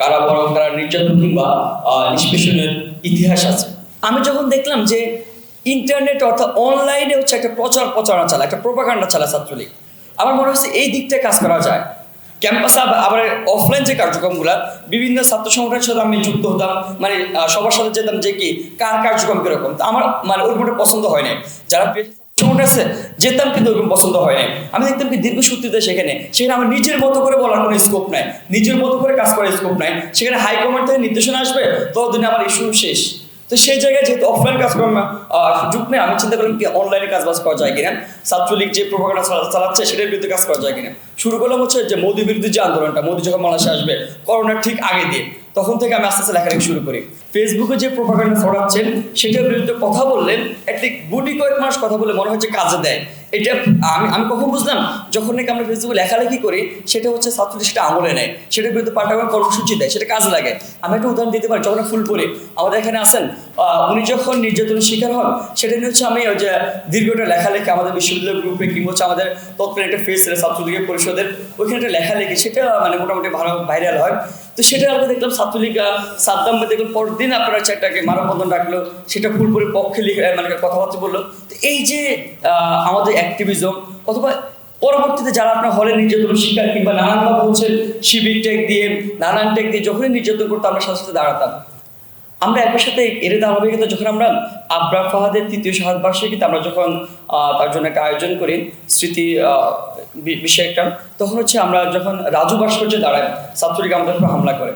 কারা নির্যাতন কিংবা নিষ্পেষণের ইতিহাস আছে। আমি যখন দেখলাম যে ইন্টারনেট অর্থাৎ অনলাইনে হচ্ছে একটা প্রচার প্রচারণা চালা, একটা প্রোপাগান্ডা চালা ছাত্রলীগ, আমার মনে হচ্ছে এই দিকটায় কাজ করা যায়। ক্যাম্পাসে আবার- অফলাইন যে কার্যক্রমগুলো, বিভিন্ন ছাত্র সংগঠনের সাথে আমি যুক্ত হতাম মানে সবার সাথে যেতাম যে কি, কার কার্যক্রম কীরকম। তো আমার মানে ওরকম একটা পছন্দ হয় নাই। যারা আছে? যেতাম কিন্তু ওরকম পছন্দ হয় নাই। আমি দেখতাম কি দীর্ঘসূত্রিতে সেখানে সেখানে আমার নিজের মতো করে বলার কোনো স্কোপ নাই। নিজের মতো করে কাজ করার স্কোপ নাই। সেখানে হাইকমান্ড থেকে নির্দেশনা আসবে, ততদিনে আমার ইস্যু শেষ। তো সেই জায়গায় যেহেতু অফলাইন কাজ করার সুযোগ নেই, আমি চিন্তা করলাম কি অনলাইনে কাজ বাজ করা যায় কিনা? ছাত্রলীগ যে প্রভাবটা চালাচ্ছে, সেটার বিরুদ্ধে কাজ করা যায় কিনা? শুরু করলাম হচ্ছে যে মোদী বিরুদ্ধে যে আন্দোলনটা, মোদী যখন বাংলাদেশে আসবে, করোনার ঠিক আগে দিয়ে। তখন থেকে আমি আস্তে আস্তে লেখালেখি শুরু করি। ফেসবুকে যে প্রোপাগান্ডা ছড়াচ্ছেন, সেটার বিরুদ্ধে কথা বললেন একটি গুটি কয়েক মাস কথা বলে মনে হচ্ছে কাজে দেয়। এটা আমি আমি কখন বুঝলাম? যখন নাকি আমরা ফেসবুকে লেখালেখি করি, সেটা হচ্ছে ছাত্রলীগ সেটা আমলে নেয়। সেটার বিরুদ্ধে পাল্টাবার কর্মসূচি দেয়, সেটা কাজে লাগে। আমি একটা উদাহরণ দিতে পারি, যখন ফুল পরে আমাদের এখানে আসেন উনি যখন নির্যাতনের শিকার হন, সেটা নিয়ে হচ্ছে আমি ওই যে দীর্ঘটা লেখালেখি আমাদের বিশ্ববিদ্যালয় গ্রুপে কিংবা হচ্ছে আমাদের তৎকালীন একটা ফেস ছাত্রলীগের পরিষদের, ওইখানে একটা লেখালেখি, সেটা মানে মোটামুটি ভালো ভাইরাল হয়। তো সেটা আমরা দেখলাম ছাত্রলীগ সাদ্দাম দেখলাম, পরের দিন আপনারা হচ্ছে একটাকে মানববন্ধন রাখল সেটা ফুলপুরের পক্ষে লিখে মানে কথাবার্তা বলল। তো এই যে আমাদের অ্যাক্টিভিজম অথবা পরবর্তীতে যারা আপনার হলে নির্যাতন শিকার কিংবা নানানভাবে হচ্ছে শিবির টেক দিয়ে, নানান টেক দিয়ে যখনই নির্যাতন করতো, আমরা সাথে দাঁড়াতাম। আমরা একই সাথে এর ধারাবাহিকতা যখন আমরা আবরার ফাহাদের তৃতীয় শাহাদ বার্ষিকীতে আমরা যখন তার জন্য একটা আয়োজন করি, স্মৃতি বিষয়ে একটা, তখন হচ্ছে আমরা যখন রাজু ভাস্কর্যে দাঁড়াই, ছাত্রলীগ আমাদের উপর হামলা করে।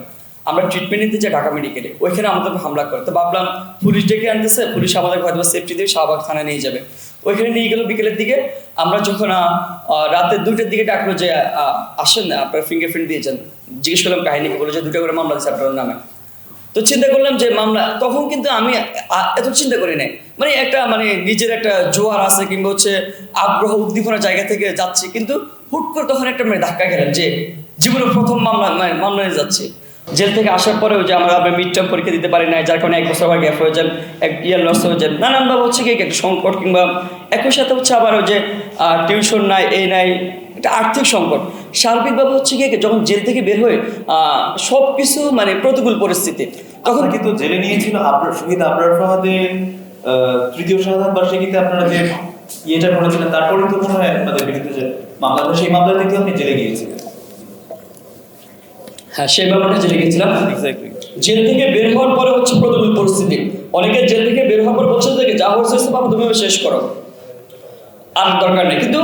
আমরা ট্রিটমেন্ট নিতে যাই ঢাকা মেডিকেলে ওইখানে আমাদের হামলা করে। তো ভাবলাম, পুলিশ ডেকে আনতেছে, পুলিশ আমাদের হয়তো সেফটি দিয়ে শাহবাগ থানায় নিয়ে যাবে। ওইখানে নিয়ে গেল বিকেলের দিকে। আমরা যখন রাতের দুইটার দিকে ডাকলো যে আসেন না আপনার ফিঙ্গারপ্রিন্ট দিয়েছেন জিজ্ঞেস করলাম কাহিনী বলে যে দুটো করে মামলা দিচ্ছে আপনার নামে। তো চিন্তা করলাম যে মামলা, তখন কিন্তু আমি এত চিন্তা করি নাই। মানে একটা মানে নিজের একটা জোয়ার আছে কিংবা হচ্ছে আগ্রহ উদ্দীপনার জায়গা থেকে যাচ্ছি। কিন্তু হুট করে তখন একটা মানে ধাক্কা গেলাম যে জীবনের প্রথম মামলা মানে মামলা নিয়ে যাচ্ছি। জেল থেকে আসার পরেও যে আমরা মিড টার্ম পরীক্ষা দিতে পারি না যার কারণে এক বছর আবার গ্যাপ হয়ে যান এক ইয়ার লস হয়ে যান নানানভাবে হচ্ছে কি একটা সংকট কিংবা একই সাথে হচ্ছে আবার ওই যে টিউশন নাই এই নাই একটা আর্থিক সংকট। সার্বিকভাবে হচ্ছে কি যখন জেল থেকে বের হয়ে সব কিছু মানে প্রতিকূল পরিস্থিতি। তখন কিন্তু জেলে নিয়েছিল আপনার শহীদ আপনার ফাহাদের আহ, তৃতীয় শাহাদ বার্ষিকীতে আপনারা যে ইয়েটা করেছিলেন তারপরে তো মনে হয় আপনাদের বিরুদ্ধে যে মামলা সেই মামলা থেকে আপনি জেলে গিয়েছিলেন। হ্যাঁ সেই ব্যাপারটা জেলে গেছিলাম জেল থেকে বের হওয়ার পরে হচ্ছে পরিস্থিতি। অনেকে জেল থেকে বের হওয়ার পর বলছে যে যা হয়েছে বাবা তুমি শেষ করো। আর দরকার নেই। কিন্তু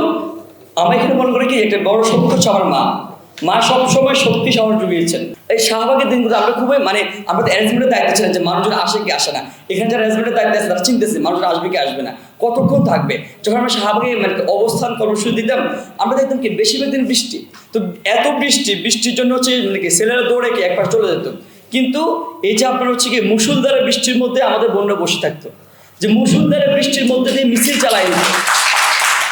আমি এখানে মনে করি কি একটা বড় শক্তি হচ্ছে আমার মা। মা সবসময় শক্তি সাহস জুগিয়েছেন। এই শাহবাগের দিনগুলো আমরা খুবই মানে আমরা অ্যারেঞ্জমেন্টের দায়িত্ব ছিলেন যে মানুষজন আসে কি আসে না। এখানে যারা অ্যারেঞ্জমেন্টের দায়িত্ব আছে তারা চিনতেছে মানুষজন আসবে কি আসবে না। কতক্ষণ থাকবে? যখন আমরা শাহবাগে মানে অবস্থান, কর্মসূচি দিতাম, আমরা দেখতাম কি বেশিরভাগ দিন বৃষ্টি। তো এত বৃষ্টি, বৃষ্টির জন্য হচ্ছে মানে কি ছেলেরা দৌড়ে কি একবার চলে যেত। কিন্তু এই যে আপনার হচ্ছে কি মুসুলধারে বৃষ্টির মধ্যে আমাদের বন্যা বসে থাকতো। যে মুসুলধারে বৃষ্টির মধ্যে দিয়ে মিছিল চালাই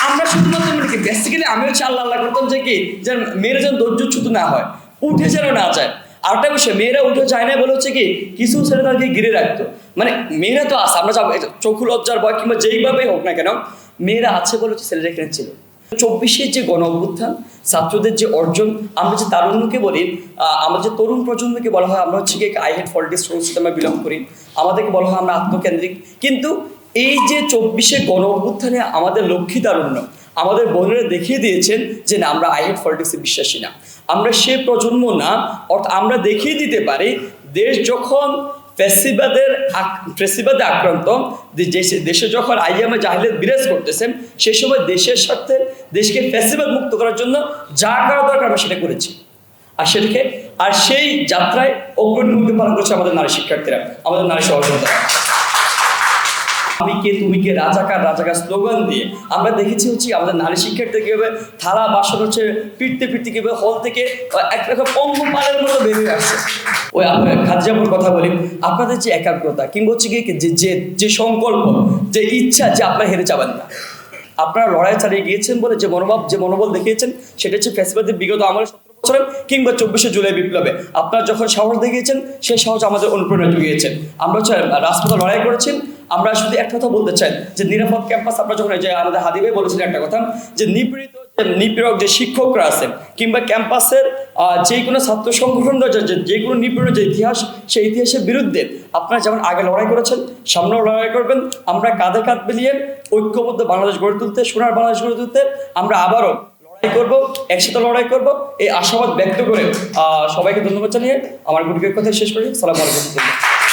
আমরা শুধুমাত্র মানে কি বেসিক্যালি আমি হচ্ছে আল্লাহ আল্লাহ করতাম যে কি, যেন মেয়েরা যেন ধৈর্যচ্যুত না হয়, উঠে যেন না যায়। আরেকটা বিষয়, মেয়েরা উঠে যায় না বলে হচ্ছে কি, কিছু ছেলে তাদেরকে ঘিরে রাখতো। মানে মেয়েরা তো আছে, আমরা যাব চক্ষু লজ্জার ভয় কিংবা যেইভাবেই হোক না কেন, মেয়েরা আছে বলে হচ্ছে ছেলেরা এখানে ছিল। চব্বিশের যে গণ অভ্যুত্থান, ছাত্রদের যে অর্জন, আমরা যে তারুণ্যকে বলি আমরা যে তরুণ প্রজন্মকে বলা হয়, আমরা হচ্ছে কি আই হেড ফল্টি সিস্টেমে বিলং করি। আমাদেরকে বলা হয় আমরা আত্মকেন্দ্রিক। কিন্তু এই যে চব্বিশে গণ অভ্যুত্থানে আমাদের লক্ষ্মী তারুণ্য, আমাদের বোনেরা দেখিয়ে দিয়েছেন যে না, আমরা আই হেড পলিটিক্সে বিশ্বাসী না। আমরা সে প্রজন্ম না, অর্থাৎ আমরা দেখিয়ে দিতে পারি, দেশ যখন ফেসিবাদের ফেসিবাদে আক্রান্ত দেশে যখন আইএমএ জাহিলিয়াত বিরাজ করতেছেন সেই সময় দেশের সাথে দেশকে ফেসিবাদ মুক্ত করার জন্য যা করা দরকার আমরা সেটা করেছি। আর সেটাকে, আর সেই যাত্রায় অগ্রণী ভূমিকা পালন করছে আমাদের নারী শিক্ষার্থীরা, আমাদের নারী সহযোগিতা। আমি কে, তুমি কে রাজাকার রাজাকার স্লোগান দিয়ে আমরা দেখেছি হচ্ছে আমাদের নারী শিক্ষার্থী কীভাবে থালা, বাসন হচ্ছে পিটতে পিটতে কীভাবে হল থেকে এক রকম পঙ্গপালের মতো বেরিয়ে আসছে ওই আপনার খাদ্যাপুর কথা বলি, আপনাদের যে একাগ্রতা কিংবা হচ্ছে কি যে যে যে সংকল্প, যে ইচ্ছা, যে আপনারা হেরে যাবেন না। আপনারা লড়াই চালিয়ে গিয়েছেন বলে যে মনোভাব, যে মনোবল দেখিয়েছেন, সেটা হচ্ছে ফেসবুকের বিগত আমার সতেরো কিংবা চব্বিশে জুলাই বিপ্লবে। আপনারা যখন সাহস দেখিয়েছেন, সেই সাহস আমাদের অনুপ্রেরণা জুগিয়েছেন আমরা রাজপথে লড়াই করেছেন আমরা শুধু একটা কথা বলতে চাই, যে নিরাপদ ক্যাম্পাস আপনারা যখন যে আমাদের হাদি ভাই বলেছিলেন একটা কথা, যে নিপীড়িত নিপীড়ক যে শিক্ষকরা আছেন, কিংবা ক্যাম্পাসের যে কোনো ছাত্র সংগঠন রয়েছে যে কোনো নিপীড়ন যে ইতিহাস, সেই ইতিহাসের বিরুদ্ধে আপনারা যেমন আগে লড়াই করেছেন, সামনেও লড়াই করবেন, আমরা কাঁধে কাঁধ মিলিয়ে ঐক্যবদ্ধ বাংলাদেশ গড়ে তুলতে, সোনার বাংলাদেশ গড়ে তুলতে আমরা আবারও লড়াই করব, একসাথে লড়াই করব, এই আশাবাদ ব্যক্ত করে সবাইকে ধন্যবাদ জানিয়ে আমার গুটিকে কথা শেষ করি। সালাম আলাইকুম।